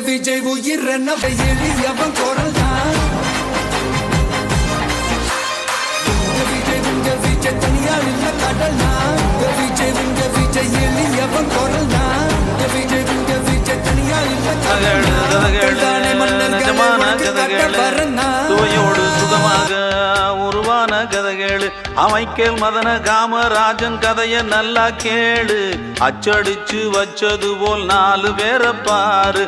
விஜய் உயிர் எளியவன் குரல் தான் விஜய் உங்க விஜய் தனியால் இல்ல கடல் தான் விஜய் உங்க விஜய் எளியவன் குரல் தான் விஜய் உங்க விஜய் தனியால் இல்ல கடல் தான் உனக்கு கட்ட வரனா கதை கேளு அமைக்கேல் மதன காமராஜன் கதைய நல்லா கேளு. அச்சடிச்சு வச்சது போல் நாலு பேரை பாரு.